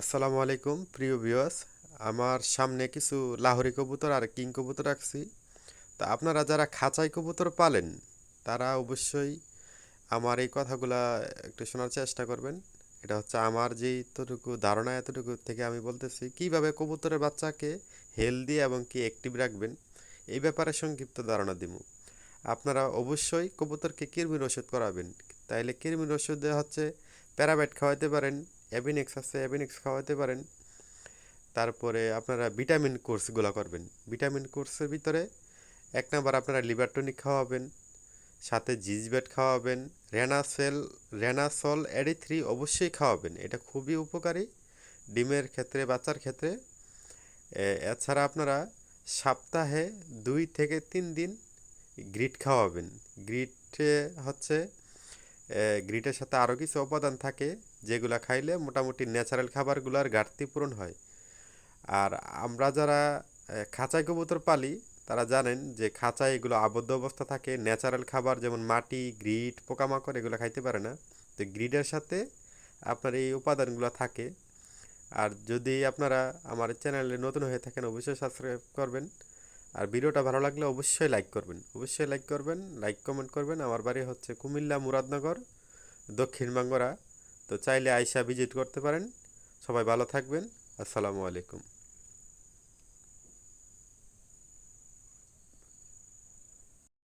আসসালামু আলাইকুম, প্রিয় ভিউয়ার্স। আমার সামনে কিছু লাহোরি কবুতর আর কিং কবুতর রাখছি। তা আপনারা যারা খাঁচাই কবুতর পালেন, তারা অবশ্যই আমার এই কথাগুলা একটু শোনার চেষ্টা করবেন। এটা হচ্ছে আমার যেই এতটুকু ধারণা, এতটুকু থেকে আমি বলতেছি, কীভাবে কবুতরের বাচ্চাকে হেলদি এবং কি অ্যাক্টিভ রাখবেন, এই ব্যাপারে সংক্ষিপ্ত ধারণা দিব। আপনারা অবশ্যই কবুতরকে কৃমির ওষুধ করাবেন। তাইলে কৃমির ওষুধে হচ্ছে প্যারাবেট খাওয়াইতে পারেন অ্যাবিনিক্স আছে অ্যাবিনিক্স খাওয়াতে পারেন। তারপরে আপনারা ভিটামিন কোর্সগুলো করবেন। ভিটামিন কোর্সের ভিতরে এক নাম্বার আপনারা লিভার টনিক খাওয়াবেন, সাথে জিজবেট খাওয়াবেন রেনাসেল রেনাসল এডি থ্রি অবশ্যই খাওয়াবেন। এটা খুবই উপকারী ডিমের ক্ষেত্রে, বাচ্চার ক্ষেত্রে। এছাড়া আপনারা সপ্তাহে দুই থেকে তিন দিন গ্রিট খাওয়াবেন। গ্রিটে হচ্ছে গ্রিটের সাথে আরও কিছু উপাদান থাকে, যেগুলো খাইলে মোটামুটি ন্যাচারাল খাবারগুলোর ঘাটতি পূরণ হয়। আর আমরা যারা খাঁচায় কবুতর পালি, তারা জানেন যে খাঁচায় এগুলো আবদ্ধ অবস্থা থাকে, ন্যাচারাল খাবার যেমন মাটি, গ্রিট, পোকামাকড় এগুলো খাইতে পারে না। তো গ্রিডের সাথে আপনার এই উপাদানগুলো থাকে। আর যদি আপনারা আমার চ্যানেলে নতুন হয়ে থাকেন, অবশ্যই সাবস্ক্রাইব করবেন। আর ভিডিওটা ভালো লাগলে অবশ্যই লাইক করবেন। অবশ্যই লাইক করবেন লাইক কমেন্ট করবেন। আমার বাড়ি হচ্ছে কুমিল্লা মুরাদনগর, দক্ষিণ বাঙ্গরা। তো চাইলে আইসা ভিজিট করতে পারেন। সবাই ভালো থাকবেন। আসসালামু আলাইকুম।